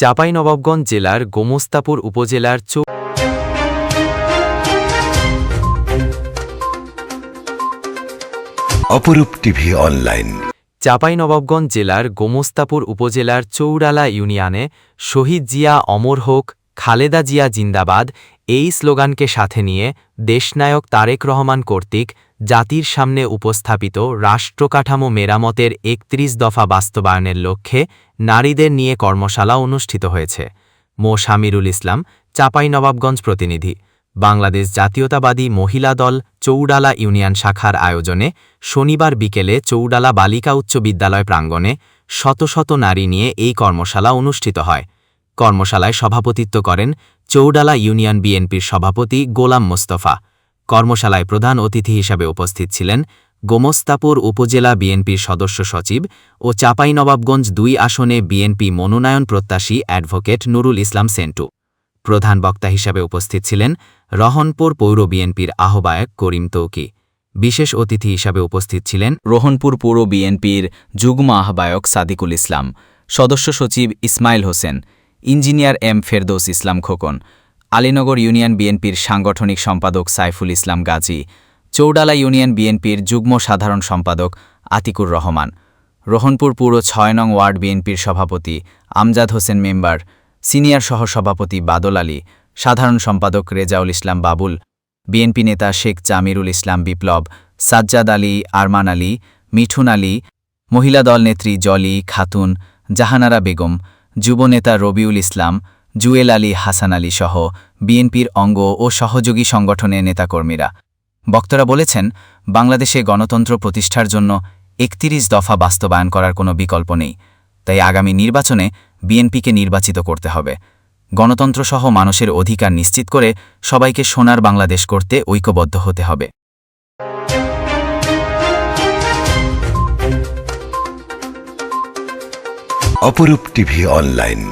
চাঁপাইনবাবগঞ্জ জেলার গোমস্তাপুর উপজেলার চৌ অপরূপ টিভি অনলাইন। চাঁপাইনবাবগঞ্জ জেলার গোমস্তাপুর উপজেলার চৌরালা ইউনিয়নে শহীদ জিয়া অমর হোক খালেদা জিয়া জিন্দাবাদ এই স্লোগানকে সাথে নিয়ে দেশনায়ক তারেক রহমান কর্তৃক জাতির সামনে উপস্থাপিত রাষ্ট্রকাঠামো মেরামতের একত্রিশ দফা বাস্তবায়নের লক্ষ্যে নারীদের নিয়ে কর্মশালা অনুষ্ঠিত হয়েছে। মো. শামিরুল ইসলাম চাঁপাইনবাবগঞ্জ প্রতিনিধি। বাংলাদেশ জাতীয়তাবাদী মহিলা দল চৌডালা ইউনিয়ন শাখার আয়োজনে শনিবার বিকেলে চৌডালা বালিকা উচ্চ বিদ্যালয় প্রাঙ্গণে শত শত নারী নিয়ে এই কর্মশালা অনুষ্ঠিত হয়। কর্মশালায় সভাপতিত্ব করেন চৌডালা ইউনিয়ন বিএনপির সভাপতি গোলাম মোস্তফা। কর্মশালায় প্রধান অতিথি হিসাবে উপস্থিত ছিলেন গোমস্তাপুর উপজেলা বিএনপির সদস্য সচিব ও চাঁপাইনবাবগঞ্জ দুই আসনে বিএনপি মনোনয়ন প্রত্যাশী অ্যাডভোকেট নুরুল ইসলাম সেন্টু। প্রধান বক্তা হিসাবে উপস্থিত ছিলেন রহনপুর পৌর বিএনপির আহ্বায়ক করিম তৌকি। বিশেষ অতিথি হিসাবে উপস্থিত ছিলেন রোহনপুর পৌর বিএনপির যুগ্ম আহ্বায়ক সাদিকুল ইসলাম। সদস্য সচিব Ismail Hossain. Engineer M Ferdous Islam Khokon, Alinagar union বিএনপির সাংগঠনিক সম্পাদক সাইফুল ইসলাম গাজী, চৌডালা ইউনিয়ন বিএনপির যুগ্ম সাধারণ সম্পাদক আতিকুর রহমান, রোহনপুর পুর ছয় নং ওয়ার্ড বিএনপির সভাপতি আমজাদ হোসেন মেম্বার, সিনিয়র সহসভাপতি বাদল আলী, সাধারণ সম্পাদক রেজাউল ইসলাম বাবুল, বিএনপি নেতা শেখ জামিরুল ইসলাম বিপ্লব, সাজ্জাদ আলী, আরমান আলী, মিঠুন আলী, মহিলা দল নেত্রী জলি, খাতুন, জাহানারা বেগম যুবনেতা রবিউল ইসলাম, জুয়েল আলী হাসান আলী সহ বিএনপির অঙ্গ ও সহযোগী সংগঠনের নেতাকর্মীরা। বক্তারা বলেছেন, বাংলাদেশে গণতন্ত্র প্রতিষ্ঠার জন্য একতিরিশ দফা বাস্তবায়ন করার কোনো বিকল্প নেই। তাই আগামী নির্বাচনে বিএনপিকে নির্বাচিত করতে হবে। গণতন্ত্রসহ মানুষের অধিকার নিশ্চিত করে সবাইকে সোনার বাংলাদেশ করতে ঐক্যবদ্ধ হতে হবে। অপরূপ টিভি অনলাইন।